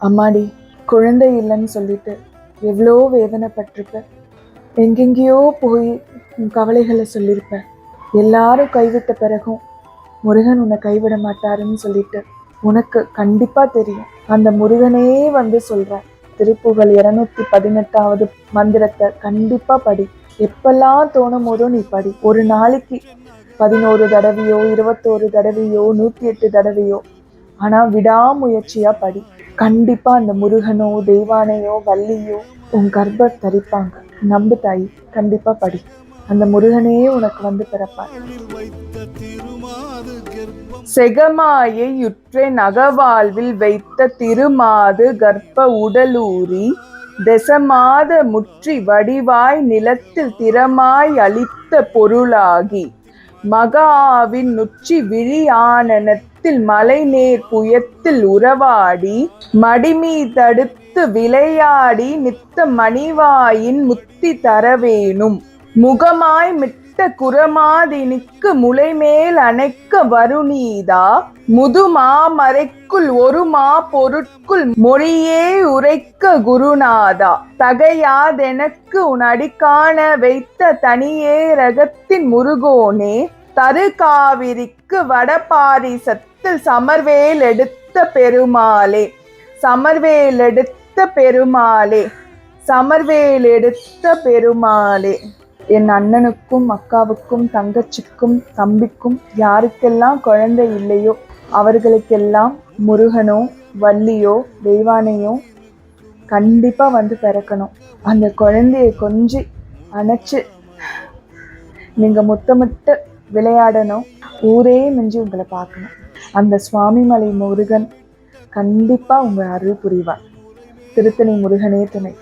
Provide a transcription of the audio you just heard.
அம்மாடி குழந்தை இல்லைன்னு சொல்லிட்டு எவ்வளோ வேதனைப்பட்டிருப்ப. எங்கெங்கேயோ போய் உன் கவலைகளை சொல்லியிருப்ப எல்லாரும் கைவிட்ட பிறகும் முருகன் உன்னை கைவிட மாட்டாருன்னு சொல்லிட்டு உனக்கு கண்டிப்பாக தெரியும். அந்த முருகனே வந்து சொல்கிற திருப்புகழ் இரநூத்தி பதினெட்டாவது மந்திரத்தை கண்டிப்பாக படி. எப்பெல்லாம் தோணும் போதோ நீ படி. ஒரு நாளைக்கு பதினோரு தடவையோ இருபத்தோரு தடவையோ நூற்றி எட்டு தடவையோ ஆனால் விடாமுயற்சியாக படி. கண்டிப்பாக அந்த முருகனோ தெய்வானையோ வள்ளியோ உன் கர்ப்ப தரிப்பாங்க. நம்பு தாய் கண்டிப்பாக படி. அந்த முருகனே உனக்கு வந்து பிறப்பார். செகமாயை யுற்றேன் நகவாழ்வில் வைத்த திருமாது கர்ப்ப உடலூரி தசமாத முற்றி வடிவாய் நிலத்தில் திறமாய் அளித்த பொருளாகி மகாவின் நுச்சி விழி மலைநேர் மலை நேர் புயத்தில் உறவாடி மடிமீ தடுத்து விளையாடி நித்த மணிவாயின் முத்தி தரவேணும் முகமாய் மிட்ட குரமாதினிக்கு முலைமேல் அணைக்க வருநீதா முதுமாமறைக்குள் ஒரு மா பொருட்குள் மொழியே உரைக்க குருநாதா. தகையாதெனக்கு உன் அடிக்காண வைத்த தனியே ரகத்தின் முருகோனே தருகாவிரிக்கு வடபாரிசத்தில் சமர்வேல் எடுத்த பெருமாளே. சமர்வேல் எடுத்த பெருமாளே. சமர்வேல் எடுத்த பெருமாளே. என் அண்ணனுக்கும் அக்காவுக்கும் தங்கச்சிக்கும் தம்பிக்கும் யாருக்கெல்லாம் குழந்தை இல்லையோ அவர்களுக்கெல்லாம் முருகனோ வள்ளியோ தெய்வானையோ கண்டிப்பாக வந்து பிறக்கணும். அந்த குழந்தைய கொஞ்சி அணைச்சி நீங்கள் முத்தமிட்டு விளையாடணும். ஊரே மிஞ்சி உங்களை பார்க்கணும். அந்த சுவாமிமலை முருகன் கண்டிப்பாக உங்கள் அருள் புரிவார். திருத்தணி முருகனே துணை.